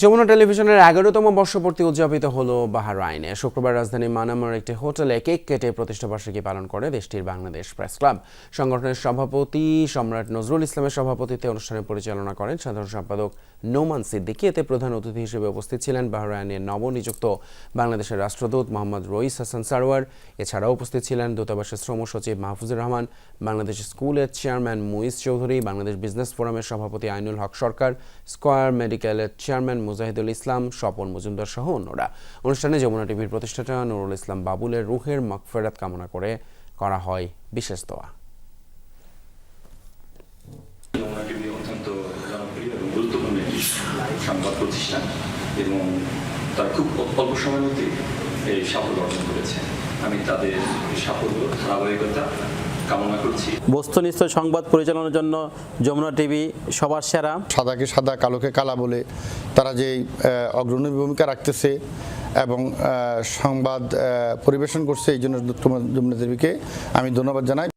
যমুনা টেলিভিশনের এগারোতম বর্ষপূর্তি উদযাপিত হল বাহরাইনে। শুক্রবার রাজধানী মানামার একটি হোটেলে কেক কেটে প্রতিষ্ঠাবার্ষিকী পালন করে দেশটির বাংলাদেশ প্রেস ক্লাব। সংগঠনের সভাপতি সম্রাট নজরুল ইসলামের সভাপতিত্বে অনুষ্ঠানে পরিচালনা করেন সাধারণ সম্পাদক নোমান সিদ্দিকী। এতে প্রধান অতিথি হিসেবে উপস্থিত ছিলেন বাহরাইনের নবনিযুক্ত বাংলাদেশের রাষ্ট্রদূত মোহাম্মদ রইস হাসান সারোয়ার এছাড়াও উপস্থিত ছিলেন দূতাবাসের শ্রম সচিব মাহফুজুর রহমান, বাংলাদেশ স্কুলের চেয়ারম্যান মুইজ চৌধুরী, বাংলাদেশ বিজনেস ফোরামের সভাপতি আইনুল হক সরকার, স্কয়ার মেডিকেলের চেয়ারম্যান মুজাহিদুল ইসলাম, স্বপন মজুমদার সহ অন্যরা। অনুষ্ঠানে যমুনা টিভির প্রতিষ্ঠাতা নুরুল ইসলাম বাবুলের রুহের মকফেরাত কামনা করে করা হয় বিশেষ দোয়া। সংবাদ প্রতিষ্ঠান এবং তারা খুব অল্প সময়ের মধ্যে সাফল্য অর্জন করেছে। আমি তাদের সাফল্য, ধারাবাহিকতা কামনা করছি। বস্তুনিষ্ঠ সংবাদ পরিচালনার জন্য যমুনা টিভি সবার সেরা। সাদাকে সাদা কালোকে কালা বলে তারা যে অগ্রণী ভূমিকা রাখতেছে এবং সংবাদ পরিবেশন করছে এই জন্য যমুনা দেবীকে আমি ধন্যবাদ জানাই।